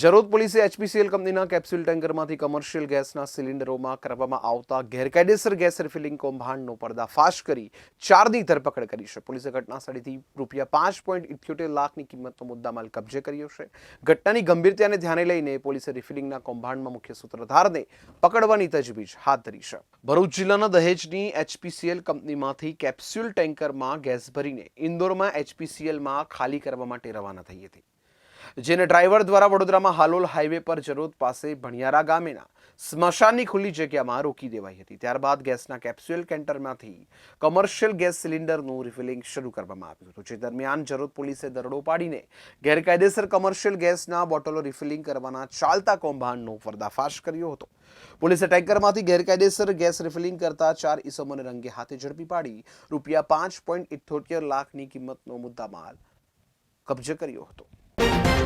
જરોદ પોલીસે એચપીસીએલ કંપનીના capsule ટેન્કરમાંથી commercial ગેસના સિલિન્ડરોમાં કરવામાં આવતા ગેરકાયદેસર ગેસ રિફિલિંગ કૌભાંડનો પર્દાફાશ કરી ચારની ધરપકડ કરી છે. પોલીસે ઘટના સ્થળેથી રૂપિયા પાંચ પોઈન્ટ ઇઠ્યોતેર લાખની કિંમતનો મુદ્દામાલ કબજે કર્યો છે. ઘટનાની ગંભીરતાને ધ્યાને લઈને પોલીસે રિફિલિંગના કૌભાંડમાં મુખ્ય સૂત્રધારને પકડવાની તજવીજ હાથ ધરી છે. ભરૂચ જિલ્લાના દહેજની એચપીસીએલ કંપનીમાંથી કેપ્સ્યુલ ટેન્કરમાં ગેસ ભરીને ઇન્દોરમાં એચપીસીએલમાં ખાલી કરવા માટે રવાના થઈ હતી. જેને ડ્રાઈવર દ્વારા વડોદરામાં હાલોલ હાઈવે પર જરોદ પાસે ભણિયારા ગામેના સ્મશાનની ખુલ્લી જગ્યામાં રોકી દેવાઈ હતી. ત્યારબાદ ગેસના કેપ્સ્યુલ કેન્ટરમાંથી કમર્શિયલ ગેસ સિલિન્ડરનું રિફિલિંગ શરૂ કરવામાં આવ્યું હતું. જે દરમિયાન જરોદ પોલીસે દરોડો પાડીને ગેરકાયદેસર કમર્શિયલ ગેસના બોટલો રિફિલિંગ કરવાના ચાલતા કૌભાંડનો પર્દાફાશ કર્યો હતો. પોલીસે ટેન્કરમાંથી ગેરકાયદેસર ગેસ રિફિલિંગ કરતા ચાર ઈસમોને રંગે હાથે ઝડપી પાડી રૂપિયા પાંચ પોઈન્ટ ઇઠ્યોતેર લાખની કિંમતનો મુદ્દામાલ કબજે કર્યો હતો. Thank you.